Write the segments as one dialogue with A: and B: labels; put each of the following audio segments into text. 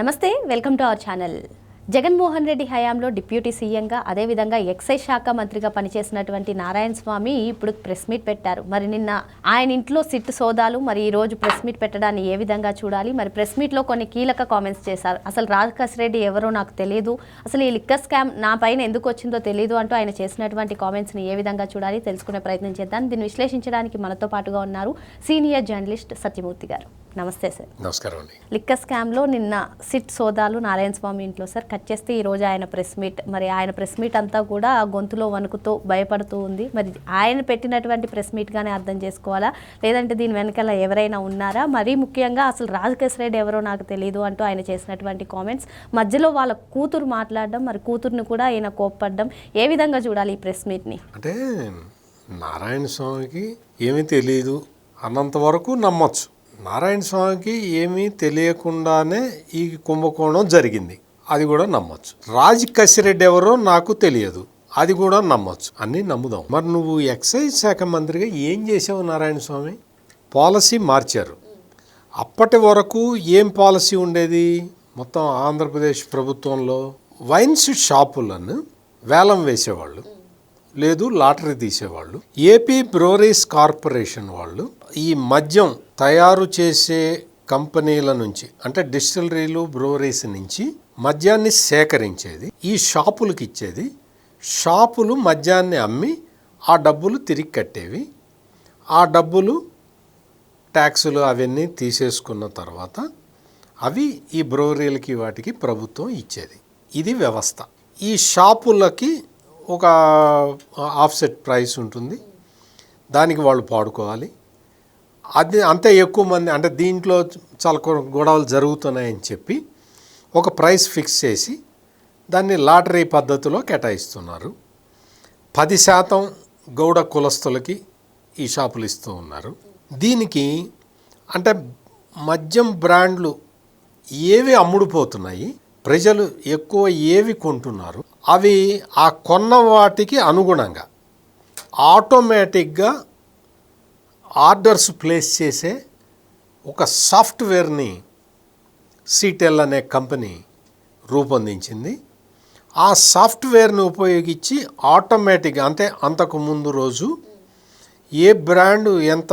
A: నమస్తే welcome to our channel. Jaganmohan Reddy హయాంలో deputy సీఎంగా అదేవిధంగా ఎక్సైజ్ శాఖ మంత్రిగా పనిచేసినటువంటి నారాయణ స్వామి ఇప్పుడు ప్రెస్ మీట్ పెట్టారు. మరి నిన్న ఆయన ఇంట్లో సిట్ సోదాలు మరి ఈ రోజు ప్రెస్ మీట్ పెట్టడాన్ని ఏ విధంగా చూడాలి? మరి ప్రెస్ మీట్లో కొన్ని కీలక కామెంట్స్ చేశారు. అసలు రాధకాశ్ రెడ్డి ఎవరో నాకు తెలియదు అసలు ఈ లిక్కర్ స్కామ్ నా పైన ఎందుకు వచ్చిందో తెలియదు అంటూ ఆయన చేసినటువంటి కామెంట్స్ని ఏ విధంగా చూడాలి తెలుసుకునే ప్రయత్నం చేద్దాం. దీన్ని విశ్లేషించడానికి మనతో పాటుగా ఉన్నారు సీనియర్ జర్నలిస్ట్ సత్యమూర్తి గారు. నమస్తే సార్.
B: నమస్కారం అండి.
A: లిక్కర్ స్కామ్లో నిన్న సిట్ సోదాలు నారాయణ స్వామి ఇంట్లో సార్ కట్ చేస్తే ఈ రోజు ఆయన ప్రెస్ మీట్. మరి ఆయన ప్రెస్ మీట్ అంతా కూడా గొంతులో వణుకుతో భయపడుతూ ఉంది. మరి ఆయన పెట్టినటువంటి ప్రెస్ మీట్గానే అర్థం చేసుకోవాలా? లేదంటే దీని వెనకాల ఎవరైనా ఉన్నారా? మరీ ముఖ్యంగా అసలు రాజకేశ్ రెడ్డి ఎవరో నాకు తెలియదు అంటూ ఆయన చేసినటువంటి కామెంట్స్. మధ్యలో వాళ్ళ కూతురు మాట్లాడడం మరి కూతుర్ని కూడా ఆయన కోప్పడడం. ఏ విధంగా చూడాలి ఈ ప్రెస్ మీట్ని?
B: అంటే నారాయణ స్వామికి ఏమీ తెలియదు అన్నంత వరకు నమ్మొచ్చు. నారాయణ స్వామికి ఏమీ తెలియకుండానే ఈ కుంభకోణం జరిగింది. అది కూడా నమ్మొచ్చు. రాజ్ కసిరెడ్డి ఎవరో నాకు తెలియదు. అది కూడా నమ్మొచ్చు. అన్నీ నమ్ముదాం. మరి నువ్వు ఎక్సైజ్ శాఖ మంత్రిగా ఏం చేసావు నారాయణ స్వామి? పాలసీ మార్చారు. అప్పటి వరకు ఏం పాలసీ ఉండేది? మొత్తం ఆంధ్రప్రదేశ్ ప్రభుత్వంలో వైన్స్ షాపులను వేలం వేసేవాళ్ళు. లేదు లాటరీ తీసేవాళ్ళు. ఏపీ బ్రోరీస్ కార్పొరేషన్ వాళ్ళు ఈ మద్యం తయారు చేసే కంపెనీల నుంచి అంటే డిస్టిలరీలు బ్రోరీస్ నుంచి మద్యాన్ని సేకరించేది ఈ షాపులకు ఇచ్చేది. షాపులు మద్యాన్ని అమ్మి ఆ డబ్బులు తిరిగి కట్టేవి. ఆ డబ్బులు ట్యాక్సులు అవన్నీ తీసేసుకున్న తర్వాత అవి ఈ బ్రోరీలకి వాటికి ప్రభుత్వం ఇచ్చేది. ఇది వ్యవస్థ. ఈ షాపులకి ఒక ఆఫ్సెట్ ప్రైస్ ఉంటుంది. దానికి వాళ్ళు పాడుకోవాలి. అది అంతే ఎక్కువ మంది అంటే దీంట్లో చాలా గొడవలు జరుగుతున్నాయని చెప్పి ఒక ప్రైస్ ఫిక్స్ చేసి దాన్ని లాటరీ పద్ధతిలో కేటాయిస్తున్నారు. పది శాతం గౌడ కులస్తులకి ఈ షాపులు ఇస్తూ ఉన్నారు. దీనికి అంటే మద్యం బ్రాండ్లు ఏవి అమ్ముడుపోతున్నాయి ప్రజలు ఎక్కువ ఏవి కొంటున్నారు అవి ఆ కొన్న వాటికి అనుగుణంగా ఆటోమేటిక్గా ఆర్డర్స్ ప్లేస్ చేసే ఒక సాఫ్ట్వేర్ని సీటెల్ అనే కంపెనీ రూపొందించింది. ఆ సాఫ్ట్వేర్ని ఉపయోగించి ఆటోమేటిక్గా అంటే అంతకు ముందు రోజు ఏ బ్రాండ్ ఎంత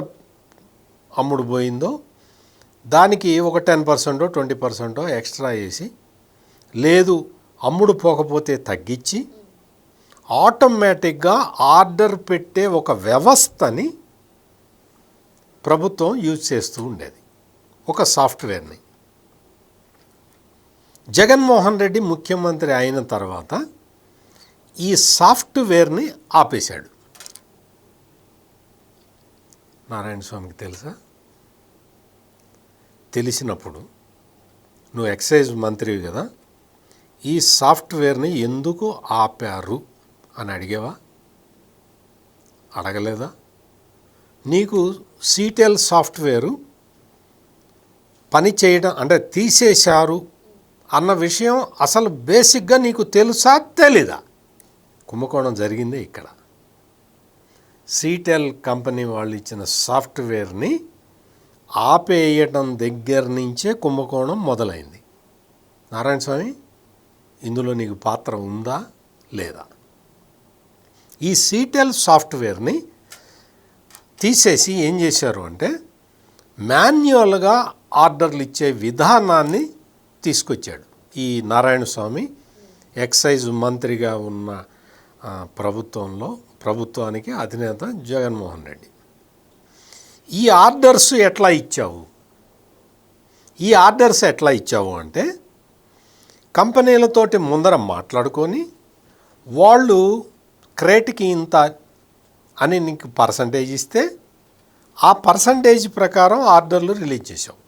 B: అమ్ముడు పోయిందో దానికి ఒక టెన్ పర్సెంటో ట్వంటీ పర్సెంటో ఎక్స్ట్రా వేసి లేదు అమ్ముడు పోకపోతే తగ్గించి ఆటోమేటిక్గా ఆర్డర్ పెట్టే ఒక వ్యవస్థని ప్రభుత్వం యూజ్ చేస్తూ ఉండేది. ఒక సాఫ్ట్వేర్ని. జగన్మోహన్ రెడ్డి ముఖ్యమంత్రి అయిన తర్వాత ఈ సాఫ్ట్వేర్ని ఆపేశాడు. నారాయణ స్వామికి తెలుసా? తెలిసినప్పుడు నువ్వు ఎక్సైజ్ మంత్రివి కదా ఈ సాఫ్ట్వేర్ని ఎందుకు ఆపారు? అని అడిగావా? అడగలేదా? నీకు సీటెల్ సాఫ్ట్వేరు పని చేయడం అంటే తీసేశారు అన్న విషయం అసలు బేసిక్గా నీకు తెలుసా? తెలీదా? కుంభకోణం జరిగిందే ఇక్కడ. సీటెల్ కంపెనీ వాళ్ళు ఇచ్చిన సాఫ్ట్వేర్ని ఆపేయటం దగ్గర నుంచే కుంభకోణం మొదలైంది. నారాయణ స్వామి ఇందులో నీకు పాత్ర ఉందా? లేదా? ఈ సీటెల్ సాఫ్ట్వేర్ని తీసేసి ఏం చేశారు అంటే మాన్యువల్గా ఆర్డర్లు ఇచ్చే విధానాన్ని తీసుకొచ్చాడు. ఈ నారాయణ స్వామి ఎక్సైజ్ మంత్రిగా ఉన్న ప్రభుత్వంలో ప్రభుత్వానికి అధినేత జగన్మోహన్ రెడ్డి. ఈ ఆర్డర్స్ ఎట్లా ఇచ్చావు? ఈ ఆర్డర్స్ ఎట్లా ఇచ్చావు అంటే కంపెనీలతోటి ముందర మాట్లాడుకొని వాళ్ళు క్రేట్కి ఇంత అని నీకు పర్సంటేజ్ ఇస్తే ఆ పర్సంటేజ్ ప్రకారం ఆర్డర్లు రిలీజ్ చేసావు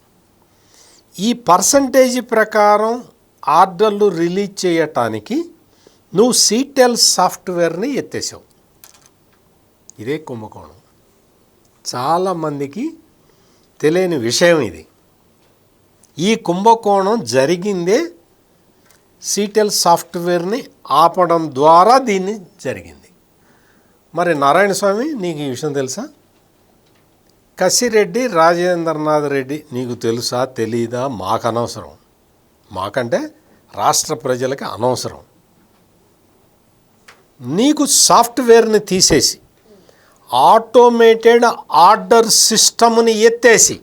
B: ఈ పర్సంటేజ్ ప్రకారం ఆర్డర్లు రిలీజ్ చేయటానికి నువ్వు సీటెల్ సాఫ్ట్వేర్ని ఎత్తేసావు. ఇదే కుంభకోణం. చాలామందికి తెలియని విషయం ఇది. ఈ కుంభకోణం జరిగిందే సీటెల్ సాఫ్ట్వేర్ని ఆపడం ద్వారా దీన్ని జరిగింది. మరి నారాయణ స్వామి నీకు ఈ విషయం తెలుసా? కసిరెడ్డి రాజేంద్రనాథ్ రెడ్డి నీకు తెలుసా తెలీదా? మాకు అనవసరం. మాకంటే రాష్ట్ర ప్రజలకి అనవసరం. నీకు సాఫ్ట్వేర్ని తీసేసి ఆటోమేటెడ్ ఆర్డర్ సిస్టమ్ని ఎత్తేసి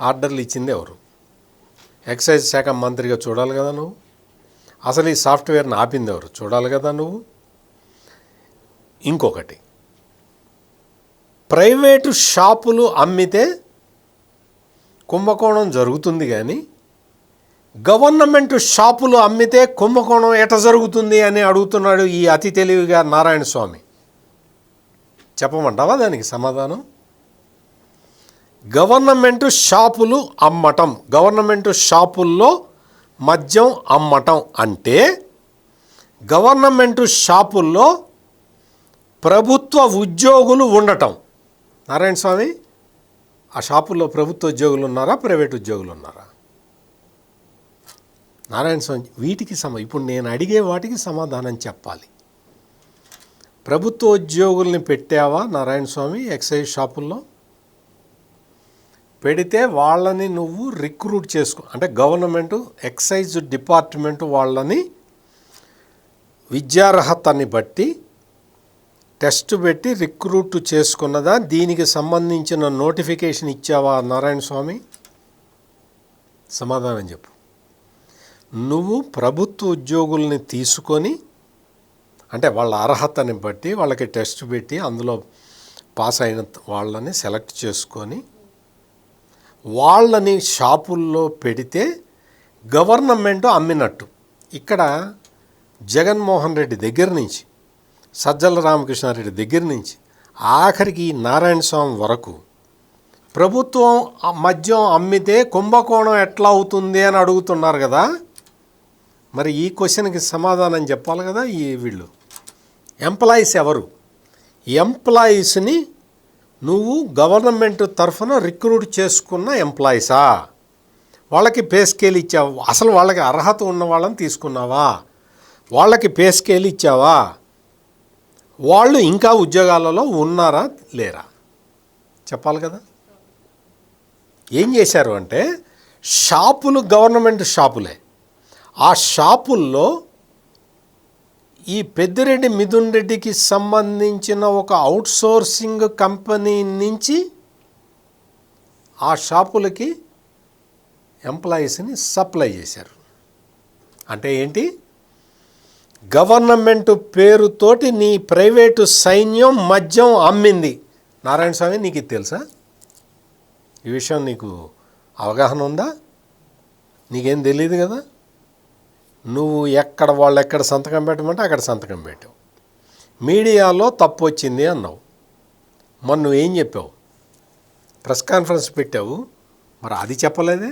B: ఆర్డర్లు ఇచ్చింది ఎవరు? ఎక్సైజ్ శాఖ మంత్రిగా చూడాలి కదా నువ్వు. అసలు ఈ సాఫ్ట్వేర్ని ఆపింది ఎవరు? చూడాలి కదా నువ్వు. ఇంకొకటి. ప్రైవేటు షాపులు అమ్మితే కుంభకోణం జరుగుతుంది కానీ గవర్నమెంట్ షాపులు అమ్మితే కుంభకోణం ఎట జరుగుతుంది అని అడుగుతున్నాడు ఈ అతి తెలివిగా నారాయణ స్వామి. చెప్పమంటావా దానికి సమాధానం? గవర్నమెంట్ షాపులు అమ్మటం గవర్నమెంట్ షాపుల్లో మద్యం అమ్మటం అంటే గవర్నమెంట్ షాపుల్లో ప్రభుత్వ ఉద్యోగులు ఉండటం. నారాయణ స్వామి ఆ షాపుల్లో ప్రభుత్వ ఉద్యోగులు ఉన్నారా ప్రైవేట్ ఉద్యోగులు ఉన్నారా? నారాయణ స్వామి వీటికి సమ ఇప్పుడు నేను అడిగే వాటికి సమాధానం చెప్పాలి. ప్రభుత్వ ఉద్యోగుల్ని పెట్టావా నారాయణ స్వామి ఎక్సైజ్ షాపుల్లో? పెడితే వాళ్ళని నువ్వు రిక్రూట్ చేసుకో అంటే గవర్నమెంట్ ఎక్సైజ్ డిపార్ట్మెంట్ వాళ్ళని విద్యార్హతని బట్టి టెస్ట్ పెట్టి రిక్రూట్ చేసుకున్నదా? దీనికి సంబంధించిన నోటిఫికేషన్ ఇచ్చావా నారాయణ స్వామి? సమాధానం చెప్పు. నువ్వు ప్రభుత్వ ఉద్యోగుల్ని తీసుకొని అంటే వాళ్ళ అర్హతని బట్టి వాళ్ళకి టెస్ట్ పెట్టి అందులో పాస్ అయిన వాళ్ళని సెలెక్ట్ చేసుకొని వాళ్ళని షాపుల్లో పెడితే గవర్నమెంట్ అమ్మినట్టు. ఇక్కడ జగన్మోహన్ రెడ్డి దగ్గర నుంచి సజ్జల రామకృష్ణారెడ్డి దగ్గర నుంచి ఆఖరికి నారాయణ స్వామి వరకు ప్రభుత్వం మద్యం అమ్మితే కుంభకోణం ఎట్లా అవుతుంది అని అడుగుతున్నారు కదా? మరి ఈ క్వశ్చన్కి సమాధానం చెప్పాలి కదా ఈ వీళ్ళు? ఎంప్లాయీస్ ఎవరు? ఎంప్లాయీస్ని నువ్వు గవర్నమెంట్ తరఫున రిక్రూట్ చేసుకున్న ఎంప్లాయీసా? వాళ్ళకి పే స్కేల్ ఇచ్చావు. అసలు వాళ్ళకి అర్హత ఉన్న వాళ్ళని తీసుకున్నావా? వాళ్ళకి పే స్కేల్ ఇచ్చావా? వాళ్ళు ఇంకా ఉద్యోగాలలో ఉన్నారా లేరా? చెప్పాలి కదా. ఏం చేశారు అంటే షాపులు గవర్నమెంట్ షాపులే. ఆ షాపుల్లో ఈ పెద్దిరెడ్డి మిథున్ రెడ్డికి సంబంధించిన ఒక అవుట్సోర్సింగ్ కంపెనీ నుంచి ఆ షాపులకి ఎంప్లాయీస్ని సప్లై చేశారు. అంటే ఏంటి? గవర్నమెంట్ పేరుతోటి నీ ప్రైవేటు సైన్యం మద్యం అమ్మింది. నారాయణ స్వామి నీకు ఇది తెలుసా? ఈ విషయం నీకు అవగాహన ఉందా? నీకేం తెలియదు కదా? నువ్వు ఎక్కడ వాళ్ళు ఎక్కడ సంతకం పెట్టమంటే అక్కడ సంతకం పెట్టావు. మీడియాలో తప్పు వచ్చింది అన్నావు. మరి నువ్వేం చెప్పావు? ప్రెస్ కాన్ఫరెన్స్ పెట్టావు. మరి అది చెప్పలేదే?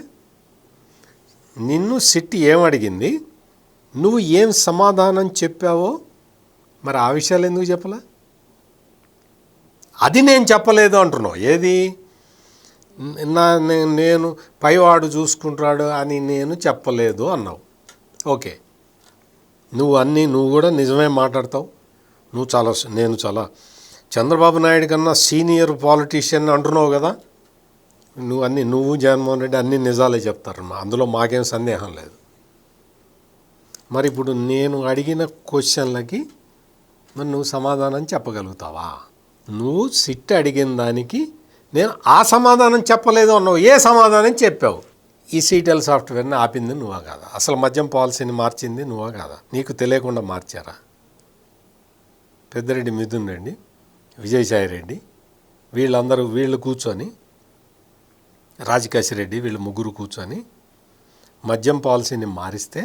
B: నిన్ను సిట్టి ఏమడిగింది? నువ్వు ఏం సమాధానం చెప్పావో మరి ఆ విషయాలు ఎందుకు చెప్పలే? అది నేను చెప్పలేదు అంటున్నావు. ఏది? నా నేను పైవాడు చూసుకుంటాడు అని నేను చెప్పలేదు అన్నావు. ఓకే. నువ్వు అన్నీ నువ్వు కూడా నిజమే మాట్లాడతావు. నువ్వు చాలా నేను చాలా చంద్రబాబు నాయుడు కన్నా సీనియర్ పాలిటీషియన్ అంటున్నావు కదా. నువ్వు అన్ని నువ్వు జగన్మోహన్ రెడ్డి అన్ని నిజాలే చెప్తారు. అందులో మాకేం సందేహం లేదు. మరి ఇప్పుడు నేను అడిగిన క్వశ్చన్లకి మరి నువ్వు సమాధానం చెప్పగలుగుతావా? నువ్వు సిట్ అడిగిన దానికి నేను ఆ సమాధానం చెప్పలేదు అన్నావు ఏ సమాధానం చెప్పావు? ఈ సీటెల్ సాఫ్ట్వేర్ని ఆపింది నువ్వా కాదా? అసలు మద్యం పాలసీని మార్చింది నువ్వా కాదా? నీకు తెలియకుండా మార్చారా? పెద్దరెడ్డి మిథున్ రెడ్డి విజయసాయి రెడ్డి వీళ్ళందరూ వీళ్ళు కూర్చొని రాజకాశి రెడ్డి వీళ్ళు ముగ్గురు కూర్చొని మద్యం పాలసీని మారిస్తే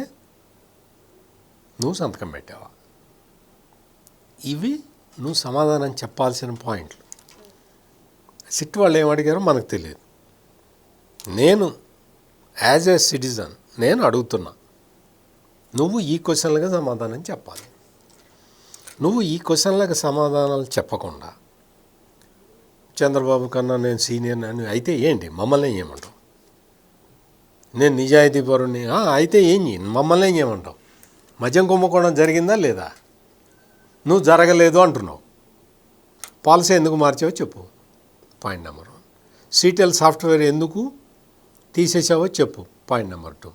B: నువ్వు సంతకం పెట్టావా? ఇవి నువ్వు సమాధానం చెప్పాల్సిన పాయింట్లు. సిట్ వాళ్ళు ఏమడిగారో మనకు తెలియదు. నేను యాజ్ ఏ సిటిజన్ నేను అడుగుతున్నా. నువ్వు ఈ క్వశ్చన్లకు సమాధానం చెప్పాలి. నువ్వు ఈ క్వశ్చన్లకు సమాధానాలు చెప్పకుండా చంద్రబాబు కన్నా నేను సీనియర్ అని అయితే ఏంటి? మమ్మల్ని ఏమంటావు? నేను నిజాయితీ పరుని అయితే ఏం మమ్మల్ని ఏమంటావు? మద్యం కుంభకోణం జరిగిందా లేదా? నువ్వు జరగలేదు అంటున్నావు. పాలసీ ఎందుకు మార్చావో చెప్పు. Point number one Seattle software ఎందుకు తీసేసావో చెప్పు. పాయింట్ నెంబర్ టూ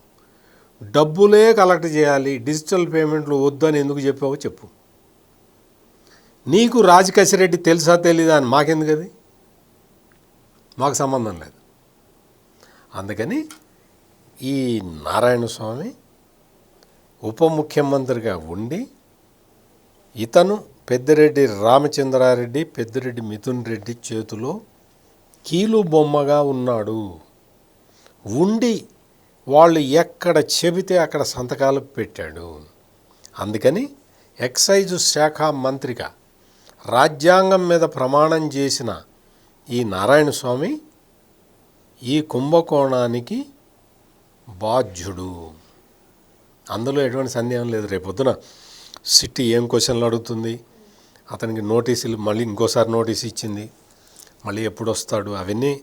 B: డబ్బులే కలెక్ట్ చేయాలి డిజిటల్ పేమెంట్లు వద్దని ఎందుకు చెప్పావో చెప్పు. నీకు రాజకసిరెడ్డి తెలుసా తెలీదా అని మాకెందుకు అది? మాకు సంబంధం లేదు. అందుకని ఈ నారాయణ స్వామి ఉప ముఖ్యమంత్రిగా ఉండి ఇతను పెద్దిరెడ్డి రామచంద్రారెడ్డి పెద్దిరెడ్డి మిథున్ రెడ్డి చేతిలో కీలు బొమ్మగా ఉన్నాడు. ఉండి వాళ్ళు ఎక్కడ చెబితే అక్కడ సంతకాలు పెట్టాడు. అందుకని ఎక్సైజ్ శాఖ మంత్రిగా రాజ్యాంగం మీద ప్రమాణం చేసిన ఈ నారాయణ స్వామి ఈ కుంభకోణానికి బాధ్యుడు. అందులో ఎటువంటి సందేహం లేదు. రేపొద్దున సిటీ ఏం క్వశ్చన్లు అడుగుతుంది? అతనికి నోటీసులు మళ్ళీ ఇంకోసారి నోటీస్ ఇచ్చింది. మళ్ళీ ఎప్పుడు వస్తాడు అవన్నీ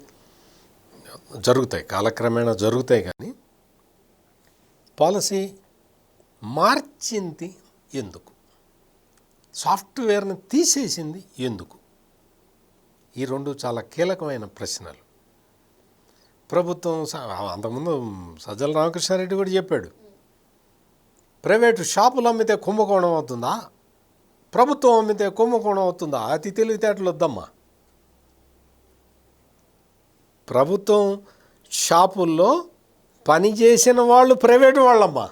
B: జరుగుతాయి. కాలక్రమేణా జరుగుతాయి కానీ పాలసీ మార్చింది ఎందుకు? సాఫ్ట్వేర్ని తీసేసింది ఎందుకు? ఈ రెండు చాలా కీలకమైన ప్రశ్నలు. ప్రభుత్వం స- అంతకుముందు సజ్జల రామకృష్ణారెడ్డి కూడా చెప్పాడు. ప్రైవేటు షాపులు అమ్మితే కుంభకోణం అవుతుందా? ప్రభుత్వం అమ్మితే కుంభకోణం అవుతుందా? అతి తెలివితేటలు వద్దమ్మా. ప్రభుత్వం షాపుల్లో పనిచేసిన వాళ్ళు ప్రైవేటు వాళ్ళమ్మా.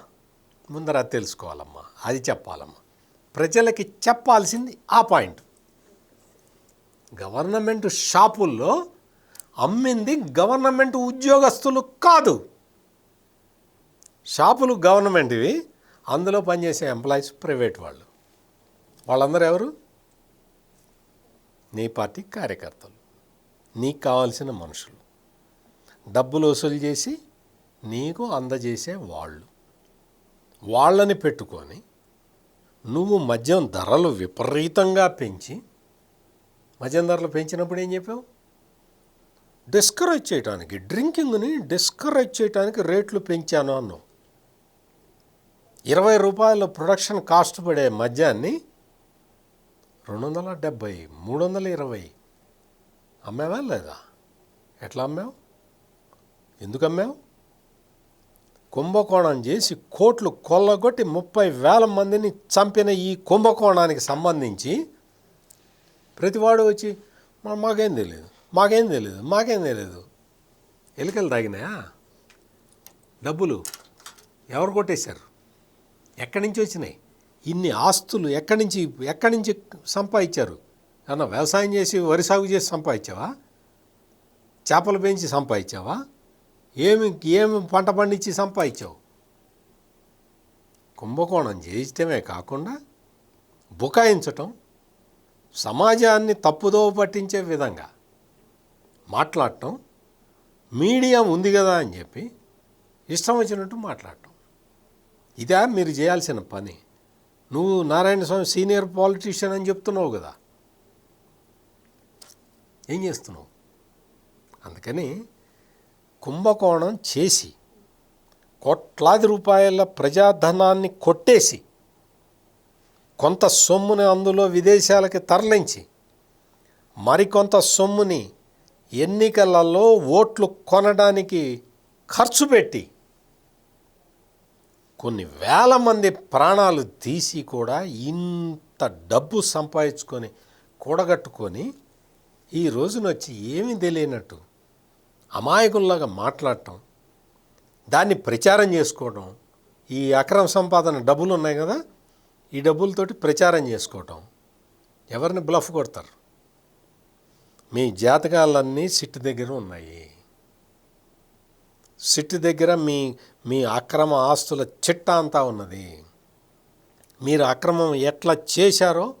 B: ముందర తెలుసుకోవాలమ్మా. అది చెప్పాలమ్మా. ప్రజలకి చెప్పాల్సింది ఆ పాయింట్. గవర్నమెంట్ షాపుల్లో అమ్మింది గవర్నమెంట్ ఉద్యోగస్తులు కాదు. షాపులు గవర్నమెంట్వి అందులో పనిచేసే ఎంప్లాయీస్ ప్రైవేట్ వాళ్ళు. వాళ్ళందరూ ఎవరు? నీ పార్టీ కార్యకర్తలు. నీకు కావాల్సిన మనుషులు. డబ్బులు వసూలు చేసి నీకు అందజేసే వాళ్ళు. వాళ్ళని పెట్టుకొని నువ్వు మద్యం ధరలు విపరీతంగా పెంచి మద్యం ధరలు పెంచినప్పుడు ఏం చెప్పావు? డిస్కరేజ్ చేయడానికి డ్రింకింగ్ని డిస్కరేజ్ చేయడానికి రేట్లు పెంచాను అన్నావు. ఇరవై రూపాయలు ప్రొడక్షన్ కాస్ట్ పడే మద్యాన్ని రెండు వందల డెబ్భై మూడు వందల ఇరవై. అమ్మావా లేదా? ఎట్లా అమ్మావు? ఎందుకు అమ్మావు? కుంభకోణం చేసి కోట్లు కొల్లగొట్టి ముప్పై వేల మందిని చంపిన ఈ కుంభకోణానికి సంబంధించి ప్రతివాడు వచ్చి మాకేం తెలియదు మాకేం తెలియదు మాకేం తెలియదు ఎలుకలు తాగినాయా? డబ్బులు ఎవరు కొట్టేశారు? ఎక్కడి నుంచి వచ్చినాయి? ఇన్ని ఆస్తులు ఎక్కడి నుంచి ఎక్కడి నుంచి సంపాదించారు? అన్న వ్యవసాయం చేసి వరి సాగు చేసి సంపాదించావా? చేపలు పెంచి సంపాదించావా? ఏమి ఏమి పంట పండించి సంపాదించావు? కుంభకోణం చేయించడమే కాకుండా బుకాయించటం సమాజాన్ని తప్పుదోవ పట్టించే విధంగా మాట్లాడటం మీడియా ఉంది కదా అని చెప్పి ఇష్టం వచ్చినట్టు మాట్లాడటం. ఇదా మీరు చేయాల్సిన పని. నువ్వు నారాయణ స్వామి సీనియర్ పాలిటీషియన్ అని చెప్తున్నావు కదా. ఏం చేస్తున్నావు? అందుకని కుంభకోణం చేసి కోట్లాది రూపాయల ప్రజాధనాన్ని కొట్టేసి కొంత సొమ్ముని అందులో విదేశాలకి తరలించి మరికొంత సొమ్ముని ఎన్నికలలో ఓట్లు కొనడానికి ఖర్చు పెట్టి కొన్ని వేల మంది ప్రాణాలు తీసి కూడా ఇంత డబ్బు సంపాదించుకొని కూడగట్టుకొని ఈ రోజున వచ్చి ఏమీ తెలియనట్టు అమాయకుల్లాగా మాట్లాడటం దాన్ని ప్రచారం చేసుకోవడం ఈ అక్రమ సంపాదన డబ్బులు ఉన్నాయి కదా ఈ డబ్బులతోటి ప్రచారం చేసుకోవటం. ఎవరిని బ్లఫ్ కొడతారు? మీ జాతకాలన్నీ సిట్ దగ్గర ఉన్నాయి. సిట్ దగ్గర మీ మీ అక్రమ ఆస్తుల చిట్టా అంతా ఉన్నది. మీరు అక్రమం ఎట్లా చేశారో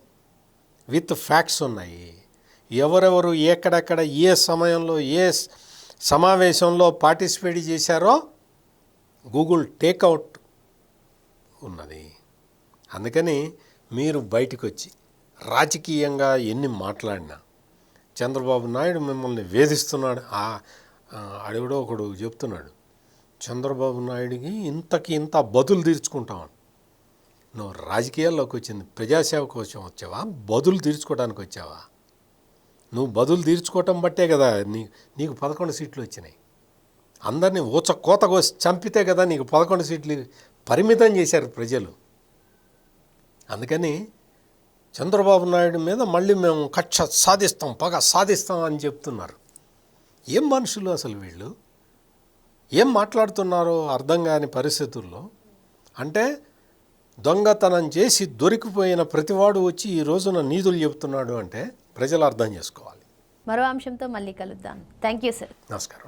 B: విత్ ఫ్యాక్ట్స్ ఉన్నాయి. ఎవరెవరు ఎక్కడెక్కడ ఏ సమయంలో ఏ సమావేశంలో పార్టిసిపేట్ చేశారో గూగుల్ టేక్అవుట్ ఉన్నది. అందుకని మీరు బయటకు వచ్చి రాజకీయంగా ఎన్ని మాట్లాడినా చంద్రబాబు నాయుడు మిమ్మల్ని వేధిస్తున్నాడు. ఆ అడవిడో ఒకడు చెప్తున్నాడు. చంద్రబాబు నాయుడికి ఇంతకి ఇంత బదులు తీర్చుకుంటామని. నువ్వు రాజకీయాల్లోకి వచ్చింది ప్రజాసేవ కోసం వచ్చావా? బదులు తీర్చుకోవడానికి వచ్చావా? నువ్వు బదులు తీర్చుకోవటం బట్టే కదా నీ నీకు పదకొండు సీట్లు వచ్చినాయి. అందరినీ ఊచ కోత కోసి చంపితే కదా నీకు పదకొండు సీట్లు పరిమితం చేశారు ప్రజలు. అందుకని చంద్రబాబు నాయుడు మీద మళ్ళీ మేము కక్ష సాధిస్తాం పగ సాధిస్తాం అని చెప్తున్నారు. ఏం మనుషులు అసలు వీళ్ళు? ఏం మాట్లాడుతున్నారో అర్థం కాని పరిస్థితుల్లో అంటే దొంగతనం చేసి దొరికిపోయిన ప్రతివాడు వచ్చి ఈ రోజున నీతులు చెప్తున్నాడు అంటే ప్రజలు అర్థం చేసుకోవాలి.
A: మరో అంశంతో మళ్ళీ కలుద్దాం. థ్యాంక్ యూ సార్
B: నమస్కారం.